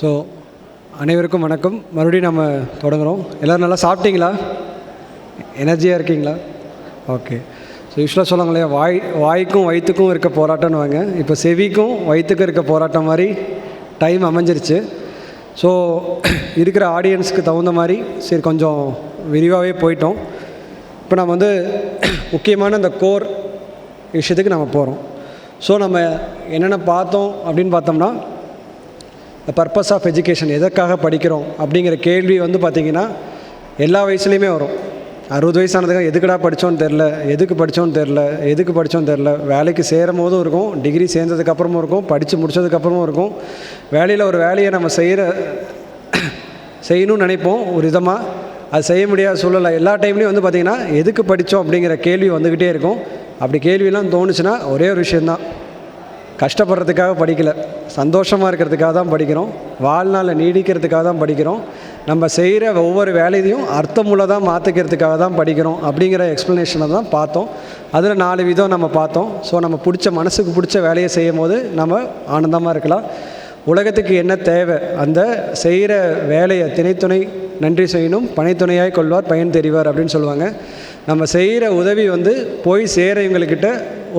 So அனைவருக்கும் வணக்கம். மறுபடியும் நம்ம தொடங்குறோம். எல்லோரும் நல்லா சாப்பிட்டீங்களா? எனர்ஜியாக இருக்கீங்களா? ஓகே ஸோ யூஸ்வலாக சொல்லுவாங்க இல்லையா வாய் வாய்க்கும் வயிற்றுக்கும் இருக்க போராட்டம்னு வாங்க இப்போ செவிக்கும் வயிற்றுக்கும் இருக்க போராட்டம் மாதிரி டைம் அமைஞ்சிருச்சு. ஸோ இருக்கிற ஆடியன்ஸ்க்கு தகுந்த மாதிரி சரி கொஞ்சம் விரிவாகவே போயிட்டோம். இப்போ நம்ம வந்து முக்கியமான இந்த கோர் விஷயத்துக்கு நம்ம போகிறோம் ஸோ நம்ம என்னென்ன பார்த்தோம் அப்படின்னு பார்த்தோம்னா பர்பஸ் ஆஃப் எஜுகேஷன் எதற்காக படிக்கிறோம் அப்படிங்கிற கேள்வி வந்து பார்த்திங்கன்னா எல்லா வயசுலேயுமே வரும். அறுபது வயசானதுக்கு எதுக்குடா படித்தோன்னு தெரில எதுக்கு படித்தோன்னு தெரில எதுக்கு படித்தோன்னு தெரில வேலைக்கு சேரும் போதும் இருக்கும் டிகிரி சேர்ந்ததுக்கப்புறமும் இருக்கும் படித்து முடிச்சதுக்கப்புறமும் இருக்கும். வேலையில் ஒரு வேலையை நம்ம செய்கிற செய்யணும்னு நினைப்போம் ஒரு விதமாக அது செய்ய முடியாத சூழலை எல்லா டைம்லேயும் வந்து பார்த்திங்கன்னா எதுக்கு படித்தோம் அப்படிங்கிற கேள்வி வந்துக்கிட்டே இருக்கும். அப்படி கேள்வியெல்லாம் தோணுச்சுன்னா ஒரே ஒரு விஷயந்தான் கஷ்டப்படுறதுக்காக படிக்கலை. சந்தோஷமாக இருக்கிறதுக்காக தான் படிக்கிறோம். வாழ்நாளில் நீடிக்கிறதுக்காக தான் படிக்கிறோம். நம்ம செய்கிற ஒவ்வொரு வேலையையும் அர்த்தமுள்ளதாக மாற்றிக்கிறதுக்காக தான் படிக்கிறோம் அப்படிங்கிற எக்ஸ்ப்ளனேஷனை தான் பார்த்தோம். அதில் நாலு விதம் நம்ம பார்த்தோம். ஸோ நம்ம பிடிச்ச மனசுக்கு பிடிச்ச வேலையை செய்யும் போது நம்ம ஆனந்தமாக இருக்கலாம். உலகத்துக்கு என்ன தேவை? அந்த செய்கிற வேலையை திணைத்துணை நன்றி செய்யணும். பனைத்துணையாய் கொள்வார் பயன் தெரிவார் அப்படின்னு சொல்லுவாங்க. நம்ம செய்கிற உதவி வந்து போய் சேரவங்கக்கிட்ட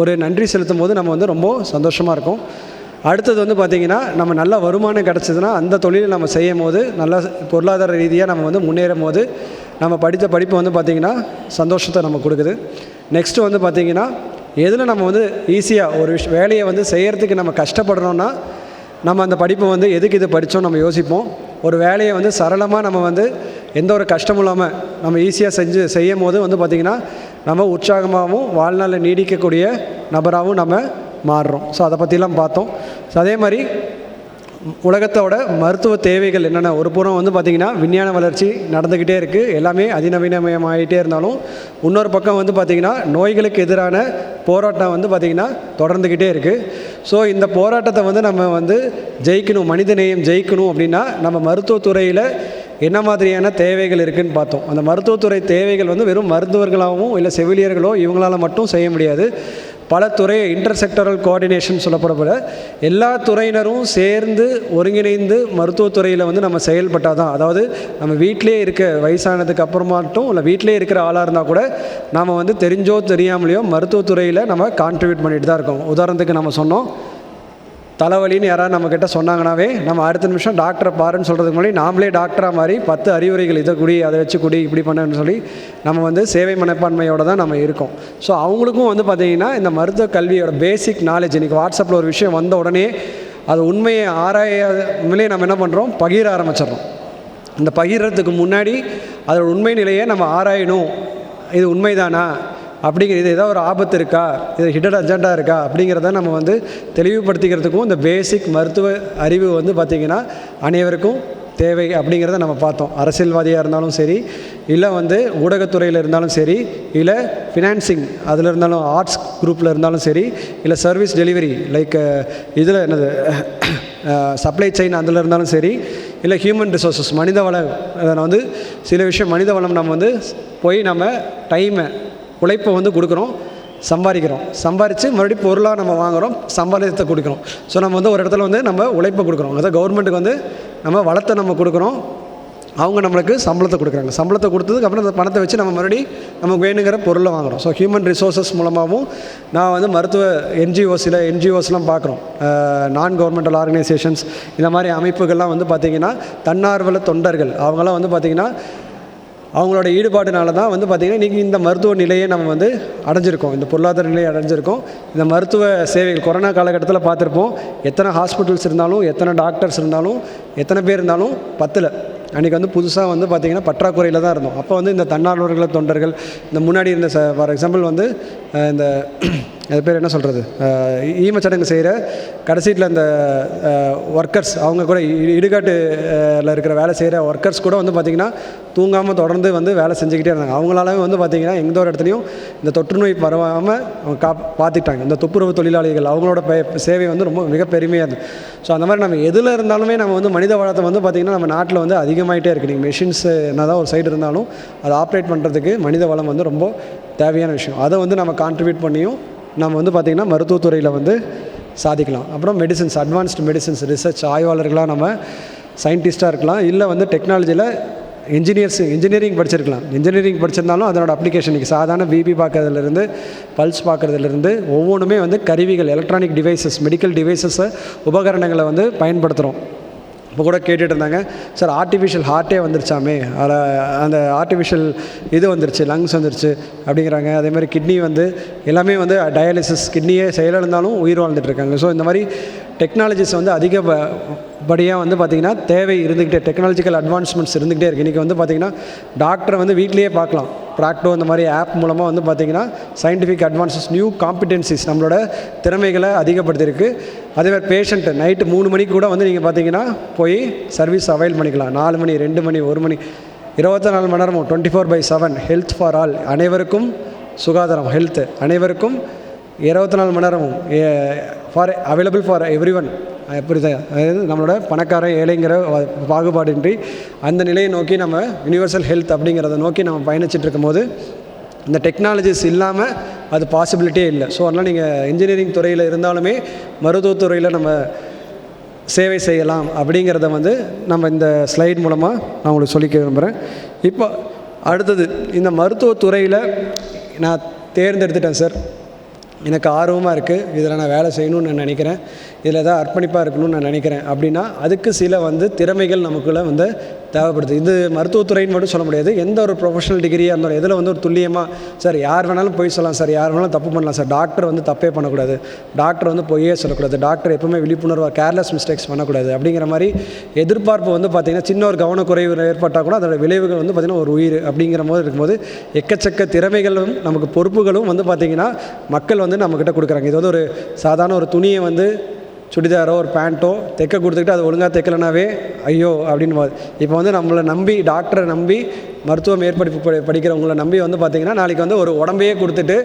ஒரு நன்றி செலுத்தும் போது நம்ம வந்து ரொம்ப சந்தோஷமாக இருக்கும். அடுத்தது வந்து பார்த்திங்கன்னா நம்ம நல்ல வருமானம் கிடச்சிதுன்னா அந்த தொழிலை நம்ம செய்யும் போது நல்ல பொருளாதார ரீதியாக நம்ம வந்து முன்னேறும் போது நம்ம படித்த படிப்பு வந்து பார்த்திங்கன்னா சந்தோஷத்தை நம்ம கொடுக்குது. நெக்ஸ்ட்டு வந்து பார்த்திங்கன்னா எதில் நம்ம வந்து ஈஸியாக ஒரு விஷ் வேலையை வந்து செய்கிறதுக்கு நம்ம கஷ்டப்படுறோன்னா நம்ம அந்த படிப்பை வந்து எதுக்கு இது படித்தோம் நம்ம யோசிப்போம். ஒரு வேலையை வந்து சரளமாக நம்ம வந்து எந்த ஒரு கஷ்டமும் இல்லாமல் நம்ம ஈஸியாக செஞ்சு செய்யும் போது வந்து பார்த்திங்கன்னா நம்ம உற்சாகமாகவும் வாழ்நாளில் நீடிக்கக்கூடிய நபராகவும் நம்ம மாறுறோம். ஸோ அதை பற்றிலாம் பார்த்தோம். ஸோ அதே மாதிரி உலகத்தோட மருத்துவ தேவைகள் என்னென்ன? ஒரு புறம் வந்து பார்த்திங்கன்னா விஞ்ஞான வளர்ச்சி நடந்துக்கிட்டே இருக்குது எல்லாமே அதிநவீனமயமாகிட்டே இருந்தாலும் இன்னொரு பக்கம் வந்து பார்த்திங்கன்னா நோய்களுக்கு எதிரான போராட்டம் வந்து பார்த்திங்கன்னா தொடர்ந்துக்கிட்டே இருக்குது ஸோ இந்த போராட்டத்தை வந்து நம்ம வந்து ஜெயிக்கணும் மனித நேயம் ஜெயிக்கணும் அப்படின்னா நம்ம மருத்துவத்துறையில் என்ன மாதிரியான தேவைகள் இருக்குதுன்னு பார்த்தோம். அந்த மருத்துவத்துறை தேவைகள் வந்து வெறும் மருத்துவர்களாகவும் இல்லை செவிலியர்களோ இவங்களால் மட்டும் செய்ய முடியாது. பல துறை இன்டர்செக்டரல் கோஆர்டினேஷன் சொல்லப்படப்பட எல்லா துறையினரும் சேர்ந்து ஒருங்கிணைந்து மருத்துவத்துறையில் வந்து நம்ம செயல்பட்டால் தான் அதாவது நம்ம வீட்டிலே இருக்க வயசானதுக்கு அப்புறமாட்டும் இல்லை வீட்டிலே இருக்கிற ஆளாக இருந்தால் கூட நாம் வந்து தெரிஞ்சோ தெரியாமலையோ மருத்துவத்துறையில் நம்ம கான்ட்ரிபியூட் பண்ணிட்டு தான் இருக்கோம். உதாரணத்துக்கு நம்ம சொன்னோம் தலைவலின்னு யாராவது நம்மக்கிட்ட சொன்னாங்கனாவே நம்ம அடுத்த நிமிஷம் டாக்டரை பாருன்னு சொல்கிறதுக்கு முன்னாடி நாமளே டாக்டராக மாதிரி பத்து அறிவுரைகள் இதை குடி அதை வச்சு குடி இப்படி பண்ணுன்னு சொல்லி நம்ம வந்து சேவை மனப்பான்மையோடு தான் நம்ம இருக்கோம். ஸோ அவங்களுக்கும் வந்து பார்த்திங்கன்னா இந்த மருத்துவ கல்வியோட பேசிக் நாலேஜ் இன்றைக்கி வாட்ஸ்அப்பில் ஒரு விஷயம் வந்த உடனே அது உண்மையை ஆராயாமலே நம்ம என்ன பண்ணுறோம் பகிர ஆரம்பிச்சிடுறோம். இந்த பகிர்றதுக்கு முன்னாடி அதோட உண்மை நிலையை நம்ம ஆராயணும். இது உண்மைதானா? அப்படிங்கிற இது ஏதாவது ஒரு ஆபத்து இருக்கா? இது ஹிடன் அர்ஜெண்டாக இருக்கா? அப்படிங்கிறத நம்ம வந்து தெளிவுபடுத்திக்கிறதுக்கும் இந்த பேசிக் மருத்துவ அறிவு வந்து பார்த்திங்கன்னா அனைவருக்கும் தேவை அப்படிங்கிறத நம்ம பார்த்தோம். அரசியல்வாதியாக இருந்தாலும் சரி இல்லை வந்து ஊடகத்துறையில் இருந்தாலும் சரி இல்லை ஃபினான்சிங் அதில் இருந்தாலும் ஆர்ட்ஸ் குரூப்பில் இருந்தாலும் சரி இல்லை சர்வீஸ் டெலிவரி லைக் இதில் என்னது சப்ளை செயின் அதில் இருந்தாலும் சரி இல்லை ஹியூமன் ரிசோர்ஸஸ் மனித வளம் வந்து சில விஷயம் மனித வளம் நம்ம வந்து போய் நம்ம டைமை உழைப்பை வந்து கொடுக்குறோம் சம்பாதிக்கிறோம். சம்பாரித்து மறுபடியும் பொருளாக நம்ம வாங்குகிறோம் சம்பாதித்தை கொடுக்குறோம். ஸோ நம்ம வந்து ஒரு இடத்துல வந்து நம்ம உழைப்பை கொடுக்குறோம். அதாவது கவர்மெண்ட்டுக்கு வந்து நம்ம வளத்தை நம்ம கொடுக்குறோம். அவங்க நம்மளுக்கு சம்பளத்தை கொடுக்குறாங்க. சம்பளத்தை கொடுத்ததுக்கு அப்புறம் அந்த பணத்தை வச்சு நம்ம மறுபடி நமக்கு வேணுங்கிற பொருளை வாங்குகிறோம் ஸோ ஹியூமன் ரிசோர்ஸஸ் மூலமாகவும் நான் வந்து மருத்துவ என்ஜிஓஸில் என்ஜிஓஸ்லாம் பார்க்குறோம். நான் கவர்மெண்டல் ஆர்கனைசேஷன்ஸ் இந்த மாதிரி அமைப்புகள்லாம் வந்து பார்த்திங்கன்னா தன்னார்வல தொண்டர்கள் அவங்களாம் வந்து பார்த்திங்கன்னா அவங்களோட ஈடுபாடுனால தான் வந்து பார்த்திங்கன்னா இன்றைக்கி இந்த மருத்துவ நிலையை நம்ம வந்து அடைஞ்சிருக்கோம். இந்த பொருளாதார நிலையை அடைஞ்சிருக்கோம். இந்த மருத்துவ சேவைகள் கொரோனா காலகட்டத்தில் பார்த்துருப்போம். எத்தனை ஹாஸ்பிட்டல்ஸ் இருந்தாலும் எத்தனை டாக்டர்ஸ் இருந்தாலும் எத்தனை பேர் இருந்தாலும் பத்தில். அன்றைக்கி வந்து புதுசாக வந்து பார்த்திங்கன்னா பற்றாக்குறையில் தான் இருந்தோம். அப்போ வந்து இந்த தன்னார்வலர்கள் தொண்டர்கள் இந்த முன்னாடி இருந்த ச ஃபார் எக்ஸாம்பிள் வந்து இந்த அது பேர் என்ன சொல்கிறது ஈமச்சடங்கு செய்கிற கடைசீட்டில் அந்த ஒர்க்கர்ஸ் அவங்க கூட இடுகாட்டில் இருக்கிற வேலை செய்கிற ஒர்க்கர்ஸ் கூட வந்து பார்த்திங்கன்னா தூங்காமல் தொடர்ந்து வந்து வேலை செஞ்சுக்கிட்டே இருந்தாங்க. அவங்களால வந்து பார்த்திங்கன்னா எந்த ஒரு இடத்துலையும் இந்த தொற்று நோய் பரவாமல் அவங்க கா பார்த்துட்டாங்க இந்த துப்புரவு தொழிலாளிகள் அவங்களோட சேவை வந்து ரொம்ப மிக பெருமையாக இருந்தது. ஸோ அந்த மாதிரி நம்ம எதில் இருந்தாலுமே நம்ம வந்து மனித வளத்தை வந்து பார்த்திங்கன்னா நம்ம நாட்டில் வந்து அதிகமாகிட்டே இருக்குது நீங்கள் மெஷின்ஸ் என்ன தான் ஒரு சைடு இருந்தாலும் அதை ஆப்ரேட் பண்ணுறதுக்கு மனித வளம் வந்து ரொம்ப தேவையான விஷயம். அதை வந்து நம்ம கான்ட்ரிபியூட் பண்ணியும் நம்ம வந்து பார்த்திங்கன்னா மருத்துவத்துறையில் வந்து சாதிக்கலாம். அப்புறம் மெடிசின்ஸ் அட்வான்ஸ்டு மெடிசின்ஸ் ரிசர்ச் ஆய்வாளர்களாக நம்ம சயின்டிஸ்ட்டாக இருக்கலாம். இல்லை வந்து டெக்னாலஜியில் இன்ஜினியர்ஸ் இன்ஜினியரிங் படிச்சிருக்கலாம். இன்ஜினியரிங் படிச்சிருந்தாலும் அதனோட அப்ளிகேஷன் இன்றைக்கி சாதாரண பிபி பார்க்குறதுலேருந்து பல்ஸ் பார்க்குறதுலேருந்து ஒவ்வொன்றுமே வந்து கருவிகள் எலக்ட்ரானிக் டிவைசஸ் மெடிக்கல் டிவைசஸை உபகரணங்களை வந்து பயன்படுத்துகிறோம் இப்போ கூட கேட்டுட்டு இருந்தாங்க சார் ஆர்டிஃபிஷியல் ஹார்ட்டே வந்துருச்சாமே அதில் அந்த ஆர்டிஃபிஷியல் இது வந்துருச்சு லங்ஸ் வந்துருச்சு அப்படிங்கிறாங்க. அதே மாதிரி கிட்னி வந்து எல்லாமே வந்து டயாலிசிஸ் கிட்னியே செயலிழந்தாலும் உயிர் வாழ்ந்துட்டு இருக்காங்க. ஸோ இந்த மாதிரி டெக்னாலஜிஸ் வந்து அதிக ப- படியாக வந்து பார்த்திங்கன்னா தேவை இருந்துக்கிட்டே டெக்னாலஜிக்கல் அட்வான்ஸ்மெண்ட்ஸ் இருந்துக்கிட்டே இருக்குது இன்றைக்கி வந்து பார்த்திங்கன்னா டாக்டரை வந்து வீட்லேயே பார்க்கலாம். ப்ராக்டோ இந்த மாதிரி ஆப் மூலமாக வந்து பார்த்திங்கன்னா சயின்டிஃபிக் அட்வான்ஸஸ் நியூ காம்பிடென்சிஸ் நம்மளோட திறமைகளை அதிகப்படுத்தியிருக்கு. அதே மாதிரி பேஷண்ட்டு நைட்டு மூணு மணிக்கு கூட வந்து நீங்கள் பார்த்தீங்கன்னா போய் சர்வீஸ் அவைல் பண்ணிக்கலாம். நாலு மணி ரெண்டு மணி ஒரு மணி இருபத்தி நாலு மணி நேரமும் twenty four by seven health for all அனைவருக்கும் சுகாதாரம் ஹெல்த்து அனைவருக்கும் இருபத்தி நாலு மணி நேரமும் for available for everyone எப்படி அதாவது நம்மளோட பணக்கார ஏழைங்கிற பாகுபாடின்றி அந்த நிலையை நோக்கி நம்ம யுனிவர்சல் ஹெல்த் அப்படிங்கிறத நோக்கி நம்ம பயணிச்சுட்டு இருக்கும்போது இந்த டெக்னாலஜிஸ் இல்லாமல் அது பாசிபிலிட்டியே இல்லை. ஸோ அதனால் நீங்கள் இன்ஜினியரிங் துறையில் இருந்தாலுமே மருத்துவத்துறையில் நம்ம சேவை செய்யலாம் அப்படிங்கிறத வந்து நம்ம இந்த ஸ்லைட் மூலமாக நான் உங்களுக்கு சொல்லிக்க விரும்புகிறேன் இப்போ அடுத்தது இந்த மருத்துவத்துறையில் நான் தேர்ந்தெடுத்துட்டேன் சார் எனக்கு ஆர்வமாக இருக்குது இதில் நான் வேலை செய்யணும்னு நான் நினைக்கிறேன். இதில் ஏதாவது அர்ப்பணிப்பாக இருக்கணும்னு நான் நினைக்கிறேன். அப்படின்னா அதுக்கு சில வந்து திறமைகள் நமக்குள்ளே வந்து தேவைப்படுது. இது மருத்துவத்துறைன்னு மட்டும் சொல்ல முடியாது. எந்த ஒரு ப்ரொஃபஷனல் டிகிரியாக இருந்தாலும் எதில் வந்து ஒரு துல்லியமாக சார் யார் வேணாலும் பொய் சொல்லலாம் சார். யார் வேணாலும் தப்பு பண்ணலாம் சார். டாக்டர் வந்து தப்பே பண்ணக்கூடாது. டாக்டர் வந்து பொய்யே சொல்லக்கூடாது. டாக்டர் எப்பவுமே விழிப்புணர்வாக கேர்லெஸ் மிஸ்டேக்ஸ் பண்ணக்கூடாது. அப்படிங்கிற மாதிரி எதிர்பார்ப்பு வந்து பார்த்திங்கன்னா சின்ன ஒரு கவனக்குறைவு ஏற்பட்டால் கூட அதோட விளைவுகள் வந்து பார்த்திங்கன்னா ஒரு உயிர் அப்படிங்கிற போது இருக்கும்போது எக்கச்சக்க திறமைகளும் நமக்கு பொறுப்புகளும் வந்து பார்த்திங்கன்னா மக்கள் வந்து நம்மக்கிட்ட கொடுக்குறாங்க. இது வந்து ஒரு சாதாரண ஒரு துணியை வந்து சுடிதாரோ ஒரு பேண்ட்டோ தைக்க கொடுத்துக்கிட்டு அது ஒழுங்காக தைக்கலனாவே ஐயோ அப்படின்னு இப்போ வந்து நம்மளை நம்பி டாக்டரை நம்பி மருத்துவ மேற்படிப்பு படி- படிக்கிறவங்கள நம்பி வந்து பார்த்திங்கன்னா நாளைக்கு வந்து ஒரு உடம்பையே கொடுத்துட்டு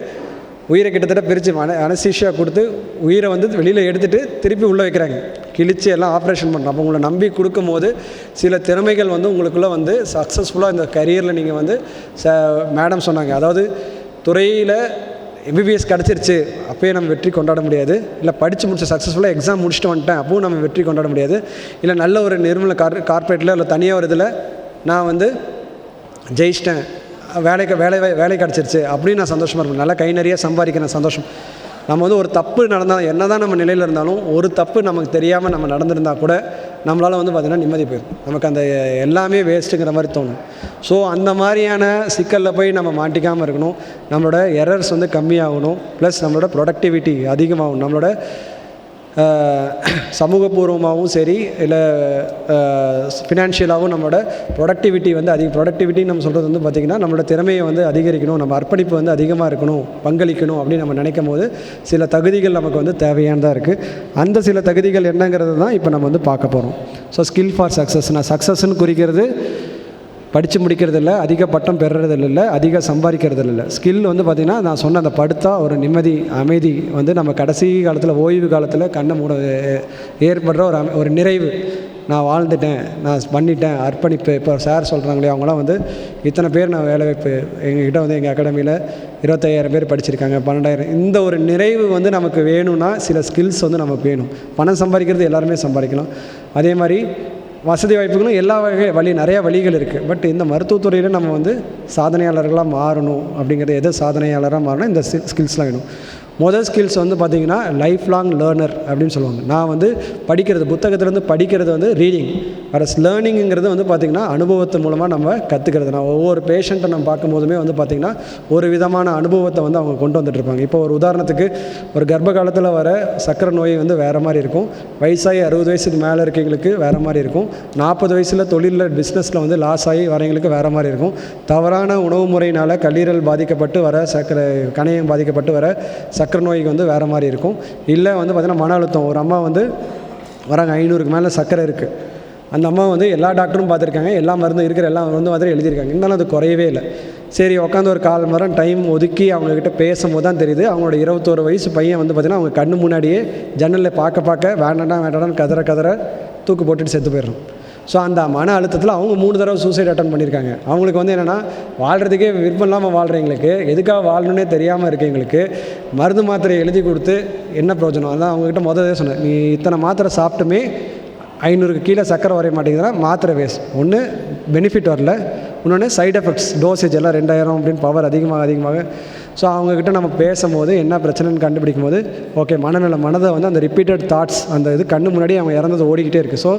உயிரை கிட்டத்தட்ட பிரித்து மன அனஸ்தீஷியா கொடுத்து உயிரை வந்து வெளியில் எடுத்துகிட்டு திருப்பி உள்ளே வைக்கிறாங்க. கிழிச்சு எல்லாம் ஆப்ரேஷன் பண்ணுறோம் அப்போ உங்களை நம்பி கொடுக்கும்போது சில திறமைகள் வந்து உங்களுக்குள்ளே வந்து சக்ஸஸ்ஃபுல்லாக இந்த கரியரில் நீங்கள் வந்து ச மேடம் சொன்னாங்க. அதாவது துறையில் எம்பிபிஎஸ் கிடச்சிருச்சு அப்போயே நம்ம வெற்றி கொண்டாட முடியாது. இல்லை படித்து முடிச்ச சக்ஸஸ்ஃபுல்லாக எக்ஸாம் முடிச்சுட்டு வந்துட்டேன் அப்பவும் நம்ம வெற்றி கொண்டாட முடியாது. இல்லை நல்ல ஒரு நிறுவன கார் கார்பரேட்டில் இல்லை தனியாக ஒரு இதில் நான் வந்து ஜெயிச்சிட்டேன். வேலைக்கு வேலை வேலை கிடச்சிருச்சு. அப்படின்னு நான் சந்தோஷமாக இருப்பேன். நல்லா கை நிறைய சம்பாதிக்கிறேன் சந்தோஷம். நம்ம வந்து ஒரு தப்பு நடந்தால் என்ன தான் நம்ம நிலையில் இருந்தாலும் ஒரு தப்பு நமக்கு தெரியாமல் நம்ம நடந்திருந்தால் கூட நம்மளால் வந்து பார்த்திங்கன்னா நிம்மதி போயிடும் நமக்கு அந்த எல்லாமே வேஸ்ட்டுங்கிற மாதிரி தோணும். ஸோ அந்த மாதிரியான சிக்கலில் போய் நம்ம மாட்டிக்காமல் இருக்கணும். நம்மளோட எரர்ஸ் வந்து கம்மியாகணும். ப்ளஸ் நம்மளோட ப்ரொடக்டிவிட்டி அதிகமாகணும். நம்மளோட சமூகபூர்வமாகவும் சரி இல்லை ஃபினான்ஷியலாகவும் நம்மளோட ப்ரொடக்டிவிட்டி வந்து அதிக ப்ரொடக்டிவிட்டி நம்ம சொல்கிறது வந்து பார்த்திங்கன்னா நம்மளோட திறமையை வந்து அதிகரிக்கணும் நம்ம அர்ப்பணிப்பு வந்து அதிகமாக இருக்கணும் பங்களிக்கணும் அப்படின்னு நம்ம நினைக்கும் போது சில தகுதிகள் நமக்கு வந்து தேவையானதாக இருக்குது அந்த சில தகுதிகள் என்னங்கிறது தான் இப்போ நம்ம வந்து பார்க்க போகிறோம் ஸோ ஸ்கில் ஃபார் சக்ஸஸ் நான் சக்ஸஸ்ன்னு குறிக்கிறது படித்து முடிக்கிறதில்ல அதிக பட்டம் பெறுறது இல்லை அதிக சம்பாதிக்கிறது இல்லை ஸ்கில் வந்து பார்த்திங்கன்னா நான் சொன்ன அந்த படுத்தா ஒரு நிம்மதி அமைதி வந்து நம்ம கடைசி காலத்தில் ஓய்வு காலத்தில் கண்ணை மூட ஏற்படுற ஒரு ஒரு நிறைவு. நான் வாழ்ந்துட்டேன் நான் பண்ணிட்டேன் அர்ப்பணிப்பு. இப்போ சார் சொல்கிறாங்களே அவங்களாம் வந்து இத்தனை பேர் நான் வேலை வாய்ப்பு எங்ககிட்ட வந்து எங்கள் அகாடமியில் இருபத்தையாயிரம் பேர் படிச்சிருக்காங்க பன்னெண்டாயிரம். இந்த ஒரு நிறைவு வந்து நமக்கு வேணும்னா சில ஸ்கில்ஸ் வந்து நமக்கு வேணும். பணம் சம்பாதிக்கிறது எல்லாருமே சம்பாதிக்கலாம். அதே மாதிரி வசதி வாய்ப்புகளும் எல்லா வகை வழி நிறையா வழிகள் இருக்குது பட் இந்த மருத்துவத்துறையில் நம்ம வந்து சாதனையாளர்களாக மாறணும் அப்படிங்கிறது எதை சாதனையாளராக மாறணும் இந்த ஸ்கில்ஸ்லாம் வேணும். முதல் ஸ்கில்ஸ் வந்து பார்த்திங்கன்னா லைஃப் லாங் லேர்னர் அப்படின்னு சொல்லுவாங்க. நான் வந்து படிக்கிறது புத்தகத்துலேருந்து படிக்கிறது வந்து ரீடிங் அரஸ் லேர்னிங்கிறது வந்து பார்த்திங்கன்னா அனுபவத்து மூலமாக நம்ம கற்றுக்கிறது நான் ஒவ்வொரு பேஷண்ட்டை நம்ம பார்க்கும்போதுமே வந்து பார்த்திங்கன்னா ஒரு விதமான அனுபவத்தை வந்து அவங்க கொண்டு வந்துட்டுருப்பாங்க இப்போ ஒரு உதாரணத்துக்கு ஒரு கர்ப்ப காலத்தில் வர சக்கரை நோய் வந்து வேறு மாதிரி இருக்கும். வயசாகி அறுபது வயசுக்கு மேலே இருக்கவங்களுக்கு வேறு மாதிரி இருக்கும். நாற்பது வயசில் தொழிலில் பிஸ்னஸில் வந்து லாஸ் ஆகி வரவங்களுக்கு வேறு மாதிரி இருக்கும். தவறான உணவு முறையினால் கல்லீரல் பாதிக்கப்பட்டு வர சக்கரை கணையம் பாதிக்கப்பட்டு வர சக்கரை நோய்க்கு வந்து வேறு மாதிரி இருக்கும். இல்லை வந்து பார்த்திங்கன்னா மன அழுத்தம். ஒரு அம்மா வந்து வராங்க ஐநூறுக்கு மேலே சக்கரை இருக்குது அந்த அம்மா வந்து எல்லா டாக்டரும் பார்த்துருக்காங்க எல்லா மருந்தும் இருக்கிற எல்லா மருந்து மாதிரி எழுதியிருக்காங்க. இருந்தாலும் அது குறையவே இல்லை. சரி உட்காந்து ஒரு கால் மரம் டைம் ஒதுக்கி அவங்கக்கிட்ட பேசும்போது தான் தெரியுது. அவங்களோட இருபத்தோரு வயசு பையன் வந்து பார்த்திங்கன்னா அவங்க கண்ணு முன்னாடியே ஜன்னலில் பார்க்க பார்க்க வேண்டாம் வேண்டாடான்னு கதற கதற தூக்கு போட்டுட்டு செத்து போயிடுறோம் ஸோ அந்த மன அழுத்தத்தில் அவங்க மூணு தடவை சூசைட் அட்டன் பண்ணியிருக்காங்க. அவங்களுக்கு வந்து என்னென்னா வாழ்கிறதுக்கே விருப்பம் இல்லாமல் வாழ்கிறவங்களுக்கு எதுக்காக வாழணுன்னே தெரியாமல் இருக்கவங்களுக்கு மருந்து மாத்திரை எழுதி கொடுத்து என்ன பிரயோஜனம்? அதான் அவங்ககிட்ட முதல்ல சொன்னேன். நீ இத்தனை மாத்திரை சாப்பிட்டுமே ஐநூறுக்கு கீழே சக்கரை வரைய மாட்டேங்குதுன்னா மாத்திரை வேஸ்ட் ஒன்று பெனிஃபிட் வரல. இன்னொன்று சைடு எஃபெக்ட்ஸ் டோசேஜ் எல்லாம் ரெண்டாயிரம் அப்படின்னு பவர் அதிகமாக அதிகமாக. ஸோ அவங்கக்கிட்ட நம்ம பேசும்போது என்ன பிரச்சனைன்னு கண்டுபிடிக்கும் போது ஓகே மனநல மனதை வந்து அந்த ரிப்பீட்டட் தாட்ஸ் அந்த இது கண்ணு முன்னாடி அவங்க இறந்தது ஓடிக்கிட்டே இருக்குது ஸோ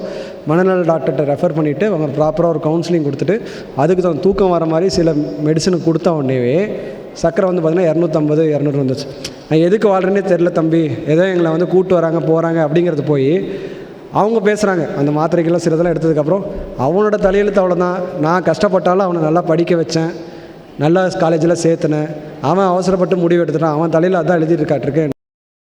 மனநல டாக்டர்கிட்ட ரெஃபர் பண்ணிவிட்டு அவங்க ப்ராப்பராக ஒரு கவுன்சிலிங் கொடுத்துட்டு அதுக்கு தான் தூக்கம் வர மாதிரி சில மெடிசன் கொடுத்த உடனேவே சக்கரை வந்து பார்த்திங்கன்னா இரநூத்தம்பது இரநூறு வந்துச்சு. நான் எதுக்கு வாழ்கிறேன்னே தெரில தம்பி. ஏதோ எங்களை வந்து கூப்பிட்டு வராங்க போகிறாங்க அப்படிங்கிறது போய் அவங்க பேசுகிறாங்க அந்த மாத்திரைக்கெல்லாம் சிலதெல்லாம் எடுத்ததுக்கப்புறம் அவனோட தலையெழுத்து அவ்வளோதான் நான் கஷ்டப்பட்டாலும் அவனை நல்லா படிக்க வச்சேன். நல்லா காலேஜில் சேர்த்துனேன். அவன் அவசரப்பட்டு முடிவு எடுத்துட்டான். அவன் தலையில் அதான் எழுதிட்டு இருக்காட்டிருக்கேன்